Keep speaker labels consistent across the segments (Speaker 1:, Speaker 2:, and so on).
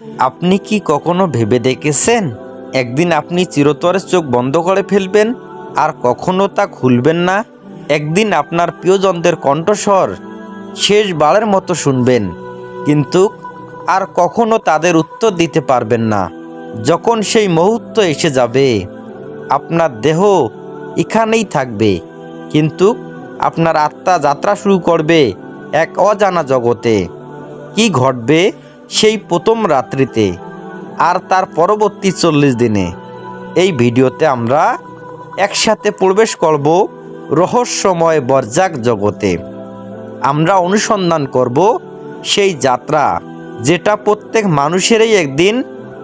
Speaker 1: আপনি কি কখনো ভেবে দেখেছেন? একদিন আপনি চিরতরে চোখ বন্ধ করে ফেলবেন আর কখনো তা খুলবেন না। একদিন আপনার প্রিয়জনদের কণ্ঠস্বর শেষবারের মতো শুনবেন, কিন্তু আর কখনো তাদের উত্তর দিতে পারবেন না। যখন সেই মুহূর্ত এসে যাবে, আপনার দেহ এখানেই থাকবে, কিন্তু আপনার আত্মা যাত্রা শুরু করবে এক অজানা জগতে। কি ঘটবে? সেই প্রথম রাত্রিতে আর তার পরবর্তী চল্লিশ দিনে। এই ভিডিওতে আমরা একসাথে প্রবেশ করব রহস্যময় বরজাক জগতে। আমরা অনুসন্ধান করব সেই যাত্রা যেটা প্রত্যেক মানুষেরই একদিন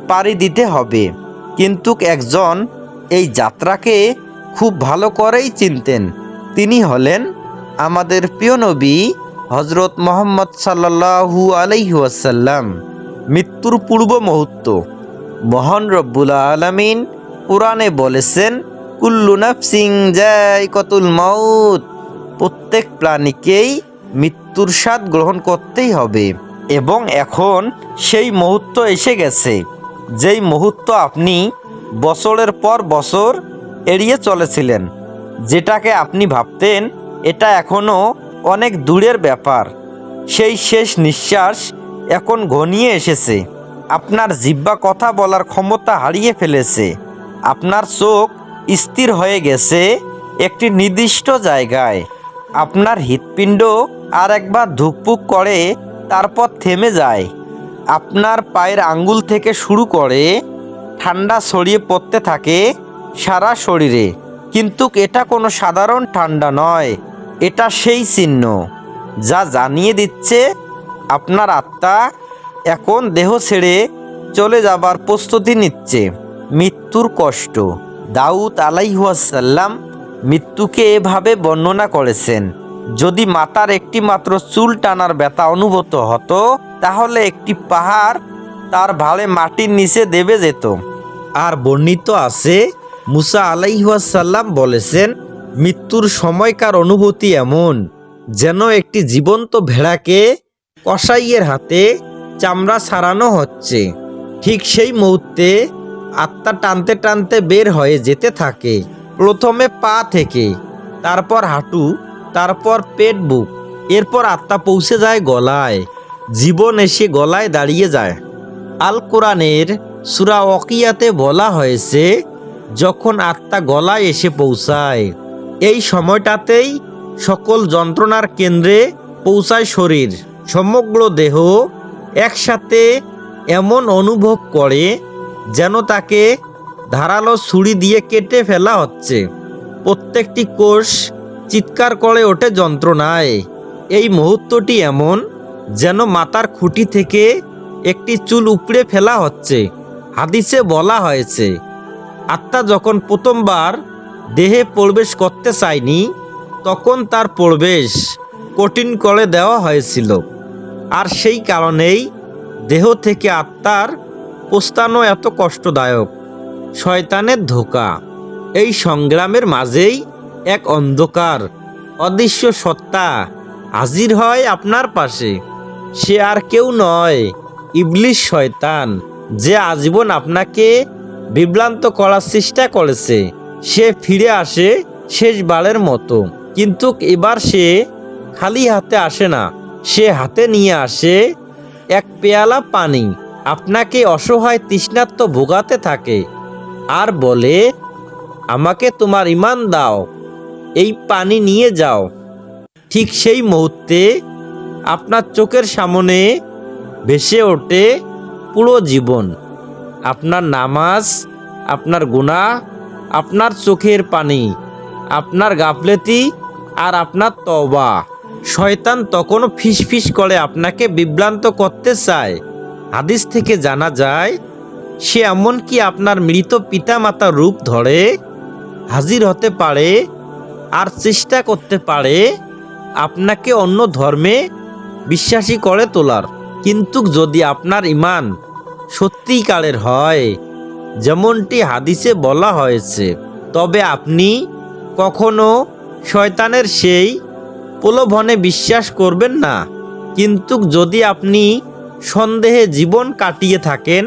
Speaker 1: পাড়ি দিতে হবে। কিন্তু একজন এই যাত্রাকে খুব ভালো করেই চিনতেন। তিনি হলেন আমাদের প্রিয় নবী হজরত মোহাম্মদ সাল্লাহু আলাইহাসাল্লাম মৃত্যুর পূর্ব মুহূর্ত। মহান রব্বুল আলমিন কোরআনে বলেছেন, কুল্লু নাফসিং যায় কতুল মাউত। প্রত্যেক প্রাণীকেই মৃত্যুর স্বাদ গ্রহণ করতেই হবে। এবং এখন সেই মুহূর্ত এসে গেছে, যেই মুহূর্ত আপনি বছরের পর বছর এড়িয়ে চলেছিলেন। যেটাকে আপনি ভাবতেন, এটা এখনও অনেক দূরের ব্যাপার। সেই শেষ নিঃশ্বাস এখন ঘনিয়ে এসেছে। আপনার জিব্বা কথা বলার ক্ষমতা হারিয়ে ফেলেছে। আপনার চোখ স্থির হয়ে গেছে একটি নির্দিষ্ট জায়গায়। আপনার হৃৎপিণ্ড আর একবার ধুকপুক করে, তারপর থেমে যায়। আপনার পায়ের আঙ্গুল থেকে শুরু করে, ঠান্ডা ছড়িয়ে পড়তে থাকে সারা শরীরে। কিন্তু এটা কোনো সাধারণ ঠান্ডা নয়। এটা সেই চিহ্ন, যা জানিয়ে দিচ্ছে আপনার আত্মা এখন দেহ ছেড়ে চলে যাবার প্রস্তুতি নিচ্ছে। মৃত্যুর কষ্ট। দাউদ আলাইহাসাল্লাম মৃত্যুকে এভাবে বর্ণনা করেছেন, যদি মাতার একটি মাত্র চুল টানার ব্যথা অনুভূত হতো, তাহলে একটি পাহাড় তার ভালে মাটির নিচে দেবে যেত। আর বর্ণিত আছে, মুসা আলাইহাসাল্লাম বলেছেন মৃত্যুর সময়কার অনুভূতি এমন, যেন একটি জীবন্ত ভেড়াকে কসাইয়ের হাতে চামড়া ছাড়ানো হচ্ছে। ঠিক সেই মুহূর্তে আত্মা টানতে টানতে বের হয়ে যেতে থাকে, প্রথমে পা থেকে, তারপর হাঁটু, তারপর পেট, বুক। এরপর আত্মা পৌঁছে যায় গলায়, জীবন এসে গলায় দাঁড়িয়ে যায়। আল কোরআনের সুরা অকিয়াতে বলা হয়েছে, যখন আত্মা গলায় এসে পৌঁছায় এই সময়টাতেই সকল যন্ত্রণার কেন্দ্রে পৌঁছায় শরীর। সমগ্র দেহ একসাথে এমন অনুভব করে যেন তাকে ধারালো ছুরি দিয়ে কেটে ফেলা হচ্ছে। প্রত্যেকটি কোষ চিৎকার করে ওঠে যন্ত্রণায়। এই মুহূর্তটি এমন যেন মাথার খুঁটি থেকে একটি চুল উপড়ে ফেলা হচ্ছে। হাদিসে বলা হয়েছে, আত্মা যখন প্রথমবার দেহে প্রবেশ করতে চায়নি, তখন তার প্রবেশ কঠিন করে দেওয়া হয়েছিল। আর সেই কারণেই দেহ থেকে আত্মার প্রস্থানও এত কষ্টদায়ক, শয়তানের ধোকা। এই সংগ্রামের মাঝেই এক অন্ধকার, অদৃশ্য সত্তা হাজির হয় আপনার পাশে। সে আর কেউ নয়, ইবলিশ শয়তান, যে আজীবন আপনাকে বিভ্রান্ত করার চেষ্টা করেছে। সে ফিরে আসে শেষবারের মতো। কিন্তু এবার সে খালি হাতে আসে না। সে হাতে নিয়ে আসে এক পেয়ালা পানি। আপনাকে অসহায় তৃষ্ণার্ত ভোগাতে থাকে। আর বলে, আমাকে তোমার ইমান দাও। এই পানি নিয়ে যাও। ঠিক সেই মুহূর্তে আপনার চোখের সামনে ভেসে ওঠে পুরো জীবন। আপনার নামাজ, আপনার গুণা আপনার চোখের পানি, আপনার গাফলেতি আর আপনার তবা শয়তান তখনও ফিসফিস করে আপনাকে বিভ্রান্ত করতে চায়। হাদিস থেকে জানা যায়, সে এমনকি আপনার মৃত পিতামাতার রূপ ধরে, হাজির হতে পারে আর চেষ্টা করতে পারে, আপনাকে অন্য ধর্মে বিশ্বাসী করে তোলার। কিন্তু যদি আপনার ইমান সত্যিকারের হয় যেমনটি হাদিসে বলা হয়েছে, তবে আপনি কখনো শয়তানের সেই প্রলোভনে বিশ্বাস করবেন না। কিন্তু যদি আপনি সন্দেহে জীবন কাটিয়ে থাকেন,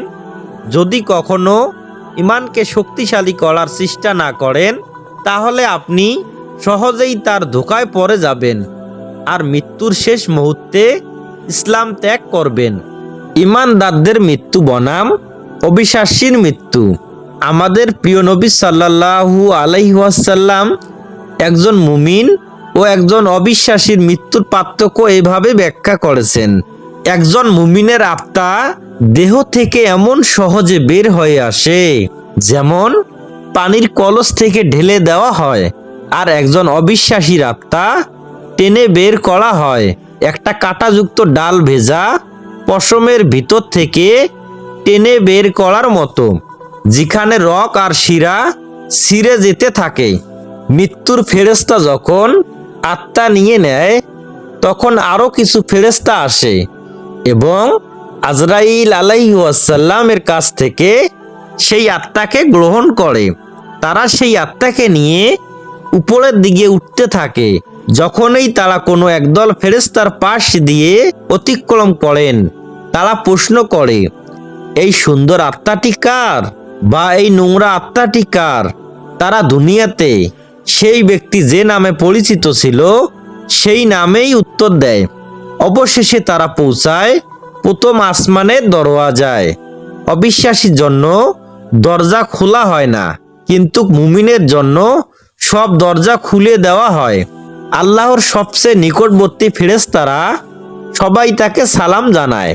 Speaker 1: যদি কখনো ইমানকে শক্তিশালী করার চেষ্টা না করেন, তাহলে আপনি সহজেই তার ধোকায় পড়ে যাবেন আর মৃত্যুর শেষ মুহূর্তে ইসলাম ত্যাগ করবেন। ইমানদারদের মৃত্যু বনাম অবিশ্বাসীর মৃত্যু। আমাদের প্রিয় নবী সাল্লাল্লাহু আলাইহাসাল্লাম একজন মুমিন ও একজন অবিশ্বাসীর মৃত্যুর পার্থক্য এভাবে ব্যাখ্যা করেছেন। একজন মুমিনের আত্মা দেহ থেকে এমন সহজে বের হয়ে আসে, যেমন পানির কলস থেকে ঢেলে দেওয়া হয় আর একজন অবিশ্বাসীর আত্মা টেনে বের করা হয়। একটা কাঁটাযুক্ত ডাল ভেজা পশমের ভিতর থেকে টেনে বের করার মতো, যেখানে রক আর শিরা ছিঁড়ে যেতে থাকে। মৃত্যুর ফেরেস্তা যখন আত্মা নিয়ে নেয়, তখন আরও কিছু ফেরেস্তা আসে এবং আজরাইল আলাইসাল্লামের কাছ থেকে সেই আত্মাকে গ্রহণ করে। তারা সেই আত্মাকে নিয়ে উপরের দিকে উঠতে থাকে, যখনই তারা কোনো একদল ফেরেস্তার পাশ দিয়ে অতিক্রম করেন। তারা প্রশ্ন করে এই সুন্দর আত্মাটি কার বা এই নোংরা আত্মাটি কার তারা দুনিয়াতে? সেই ব্যক্তি যে নামে পরিচিত ছিল, সেই নামেই উত্তর দেয়। অবশেষে তারা পৌঁছায়, প্রথম আসমানের দরওয়াজায় অবিশ্বাসীর জন্য দরজা খোলা হয় না, কিন্তু মুমিনের জন্য সব দরজা খুলে দেওয়া হয়। আল্লাহর সবচেয়ে নিকটবর্তী ফেরেস্তারা সবাই তাকে সালাম জানায়।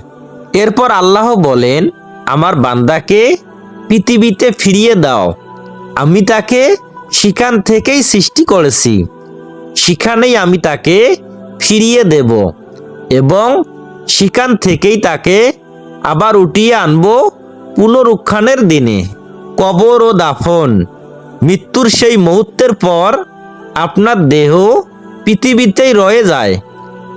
Speaker 1: এরপর আল্লাহ বলেন আমার বান্দাকে পৃথিবীতে ফিরিয়ে দাও। আমি তাকে সেখান থেকেই সৃষ্টি করেছি। সেখানেই আমি তাকে ফিরিয়ে দেব এবং সেখান থেকেই তাকে আবার উঠিয়ে আনব পুনরুত্থানের দিনে। কবর ও দাফন। মৃত্যুর সেই মুহূর্তের পর আপনার দেহ পৃথিবীতেই রয়ে যায়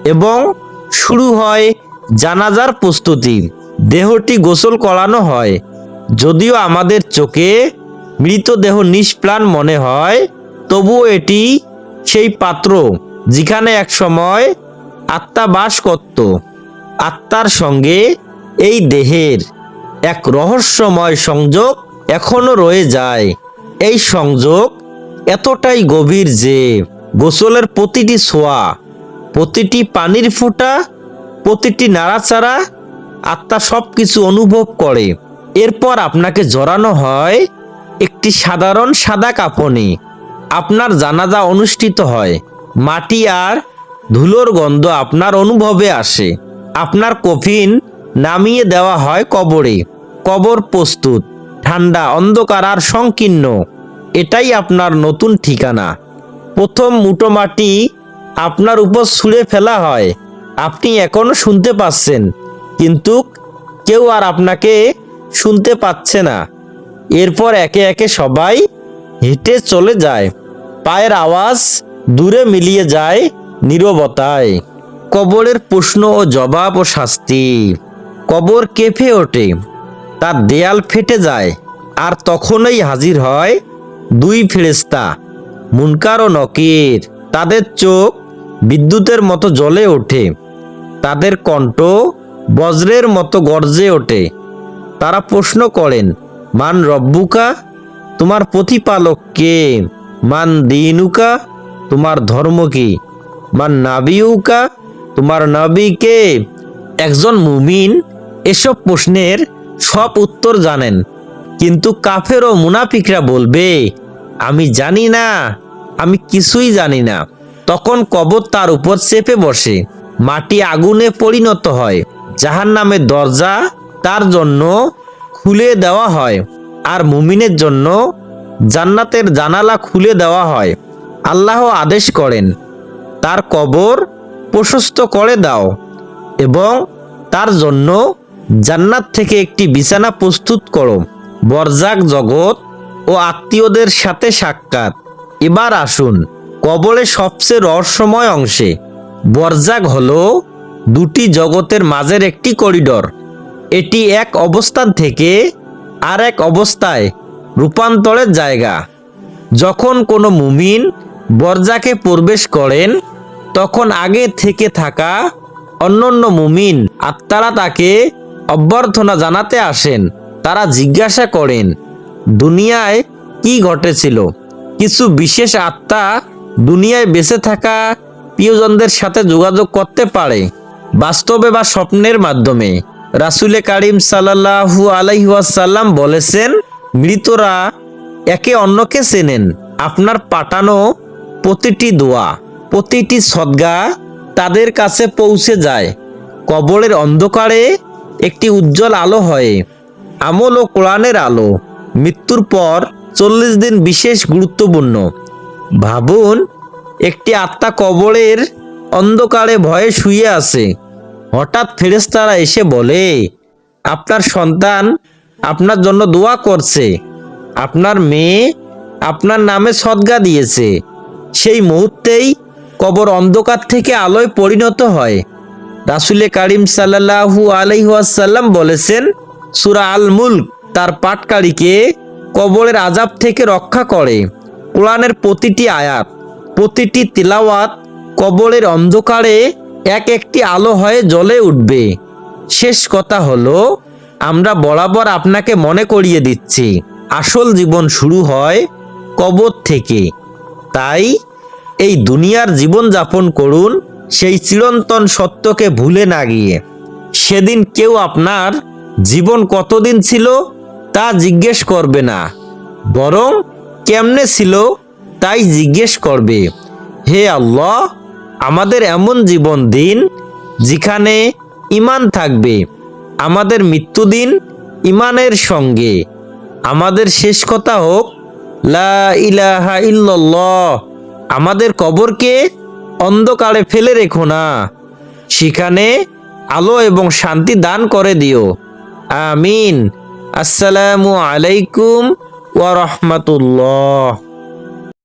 Speaker 1: এবং শুরু হয় জানাজার প্রস্তুতি। দেহটি গোসল করানো হয়। যদিও আমাদের চোখে মৃতদেহ নিষ্প্রাণ মনে হয়, তবুও এটি সেই পাত্র যেখানে এক সময় আত্মা বাস করত। আত্মার সঙ্গে এই দেহের এক রহস্যময় সংযোগ এখনও রয়ে যায়। এই সংযোগ এতটাই গভীর যে গোসলের প্রতিটি ছোঁয়া, প্রতিটি পানির ফোঁটা, প্রতিটি নাড়াচাড়া আত্মা সব কিছু অনুভব করে। এরপর আপনাকে জড়ানো হয় একটি সাধারণ সাদা কাপনে। আপনার জানাজা অনুষ্ঠিত হয়। মাটি আর ধুলোর গন্ধ আপনার অনুভবে আসে। আপনার কফিন নামিয়ে দেওয়া হয় কবরে। কবর প্রস্তুত, ঠান্ডা, অন্ধকার আর সংকীর্ণ। এটাই আপনার নতুন ঠিকানা। প্রথম মুটো মাটি আপনার উপর ছুঁড়ে ফেলা হয়। আপনি এখনও শুনতে পাচ্ছেন। কিন্তু কেউ আর আপনাকে শুনতে পাচ্ছে না। এরপর একে একে সবাই হেঁটে চলে যায়। পায়ের আওয়াজ দূরে মিলিয়ে যায় নীরবতায়। কবরের প্রশ্ন ও জবাব ও শাস্তি। কবর কেঁপে ওঠে। তার দেয়াল ফেটে যায় আর তখনই হাজির হয় দুই ফেরেস্তা মুনকার ও নকির। তাদের চোখ বিদ্যুতের মতো জ্বলে ওঠে। তাদের কণ্ঠ বজ্রের মতো গর্জে ওঠে। তারা প্রশ্ন করেন, মান রব্বুকা? তোমার প্রতিপালক কে? মান দিনুকা? তোমার ধর্ম কি? মান নাবিউকা? তোমার নবী কে? একজন মুমিন এসব প্রশ্নের সব উত্তর জানেন, কিন্তু কাফের ও মুনাফিকরা বলবে, আমি জানি না, আমি কিছুই জানি না। তখন কবর তার উপর চেপে বসে, মাটি আগুনে পরিণত হয়। জাহান নামের দরজা তার জন্য খুলে দেওয়া হয় আর মুমিনের জন্য জান্নাতের জানালা খুলে দেওয়া হয়। আল্লাহ আদেশ করেন, তার কবর প্রশস্ত করে দাও এবং তার জন্য জান্নাত থেকে একটি বিছানা প্রস্তুত করো। বরজাক জগৎ ও আত্মীয়দের সাথে সাক্ষাৎ। এবার আসুন কবরের সবচেয়ে রহস্যময় অংশে। বরজাক হলো দুটি জগতের মাঝের একটি করিডর। এটি এক অবস্থান থেকে আর এক অবস্থায় রূপান্তরের জায়গা। যখন কোনো মুমিন বরজাকে প্রবেশ করেন, তখন আগে থেকে থাকা অন্যান্য মুমিন আত্মারা তাকে অভ্যর্থনা জানাতে আসেন, তারা জিজ্ঞাসা করেন, দুনিয়ায় কি ঘটেছিল? কিছু বিশেষ আত্মা দুনিয়ায় বেঁচে থাকা প্রিয়জনদের সাথে যোগাযোগ করতে পারে? বাস্তবে বা স্বপ্নের মাধ্যমে রাসুলে কারিম সাল্লাহু আলাইহাসাল্লাম বলেছেন, মৃতরা একে অন্যকে চেনেন। আপনার পাঠানো প্রতিটি দোয়া, প্রতিটি সদ্গা তাদের কাছে পৌঁছে যায়। কবরের অন্ধকারে একটি উজ্জ্বল আলো হয়, আমল ও কোরআনের আলো। মৃত্যুর পর চল্লিশ দিন বিশেষ গুরুত্বপূর্ণ। ভাবুন, একটি আত্মা কবরের অন্ধকারে ভয়ে শুয়ে আছে। হঠাৎ ফেরেস্তারা এসে বলে, আপনার সন্তান আপনার জন্য দোয়া করছে। আপনার মেয়ে আপনার নামে সদ্গা দিয়েছে। সেই মুহূর্তেই কবর অন্ধকার থেকে আলোয় পরিণত হয়। রাসুলে কারিম সাল্লাহু আলহাসাল্লাম বলেছেন, সুরা আল মুল্ক তার পাটকারীকে কবরের আজাব থেকে রক্ষা করে। কোরআনের প্রতিটি আয়াত, প্রতিটি তিলাওয়াত কবরের অন্ধকারে এক একটি আলো হয়ে জ্বলে উঠবে। শেষ কথা হলো, আমরা বরাবর আপনাকে মনে করিয়ে দিচ্ছি, আসল জীবন শুরু হয় কবর থেকে। তাই, এই দুনিয়ার জীবন যাপন করুন, সেই চিরন্তন সত্যকে ভুলে না গিয়ে। সেদিন কেউ আপনার জীবন কতদিন ছিল তা জিজ্ঞেস করবে না। বরং কেমনে ছিল তাই জিজ্ঞেস করবে। হে আল্লাহ আমাদের এমন জীবন দিন যেখানে ইমান থাকবে, আমাদের মৃত্যুদিন ইমানের সঙ্গে। আমাদের শেষ কথা হোক, লা ইলাহা আমাদের কবরকে অন্ধকারে ফেলে রেখো না। সেখানে আলো এবং শান্তি দান করে দিও। আমিন। আসসালামু আলাইকুম ওয়া রাহমাতুল্লাহ।